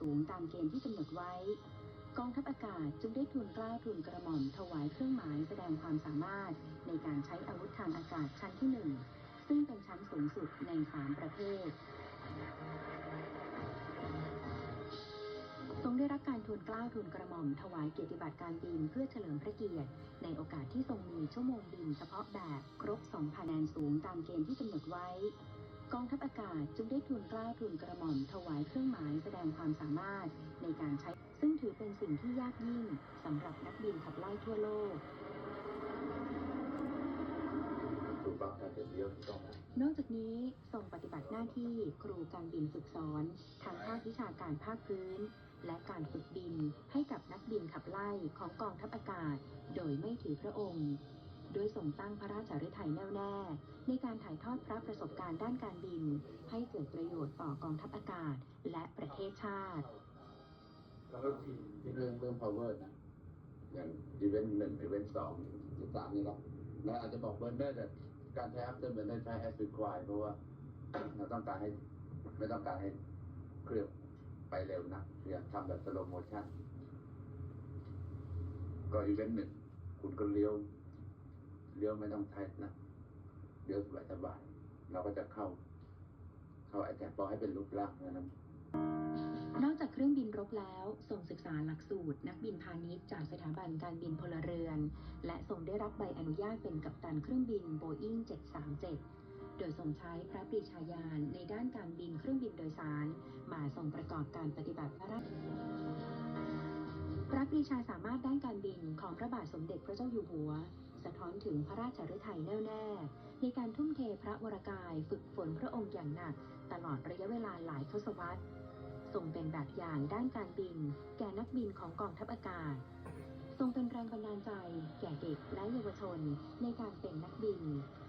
สูงตามเกณฑ์ที่กำหนดไว้ กองทัพอากาศจึงได้ทูลกล้าทูลกระหม่อมถวายเครื่องหมายแสดงความสามารถ ในการใช้อาวุธทางอากาศชั้นที่หนึ่งซึ่งเป็นชั้นสูงสุดในสามประเภท ได้รับการทูลกล้าวทูลกระหม่อมถวายเกียรติบัตรการบินเพื่อเฉลิมพระเกียรติ ในโอกาสที่ทรงมีชั่วโมงบินเฉพาะแบบครบ2คะแนนสูงตามเกณฑ์ที่กำหนดไว้ กองทัพอากาศจึงได้ทูลกล้าวทูลกระหม่อมถวายเครื่องหมายแสดงความสามารถในการใช้ ซึ่งถือเป็นสิ่งที่ยากยิ่งสำหรับนักบินขับไล่ทั่วโลกนอกจากนี้ทรงปฏิ น้าที่ครูการบินฝึกสอนทางภาควิชาการภาคพื้น และการฝึกบินให้กับนักบินขับไล่ของกองทัพอากาศ โดยไม่ถือพระองค์โดยทรงตั้งพระราชฤทัยแน่วแน่ ในการถ่ายทอดพระประสบการณ์ด้านการบิน ให้เกิดประโยชน์ต่อกองทัพอากาศและประเทศชาติแล้วก็ทีที่เรื่องเรื่อง power นะอย่างอีเวนต์หนึ่งอีเวนต์สองสิบสามนี่ครับแล้วอาจจะบอกเบอร์เนอร์แต่การใช้ after burner ใช้ as required เพราะว่า เราต้องการให้ ไม่ต้องการให้เครื่องไปเร็วนะอยากทำแบบ slow motion ก็อีเวนต์หนึ่งคุณก็เลี้ยวเลี้ยวไม่ต้องไทนะเลี้ยวสบายสบายๆเราก็จะเข้า เข้าไอแท็บพอให้เป็นรูปร่างเท่านั้นอกจากเครื่องบินรบแล้วทรงศึกษาหลักสูตร นักบินพาณิชย์จากสถาบันการบินพลเรือน และทรงได้รับใบอนุญาตเป็นกัปตันเครื่องบินโบอิ้ง737 โดยทรงใช้พระปรีชาญาณในด้านการบินเครื่องบินโดยสาร มาทรงประกอบการปฏิบัติพระราชพระปรีชาสามารถด้านการบินของพระบาทสมเด็จพระเจ้าอยู่หัว สะท้อนถึงพระราชฤทัยแน่วแน่ ในการทุ่มเทพระวรกายฝึกฝนพระองค์อย่างหนัก ตลอดระยะเวลาหลายทศวรรษทรงเป็นแบบอย่างด้านการบิน แก่นักบินของกองทัพอากาศ ทรงเป็นแรงบันดาลใจ แก่เด็กและเยาวชนในการเป็นนักบิน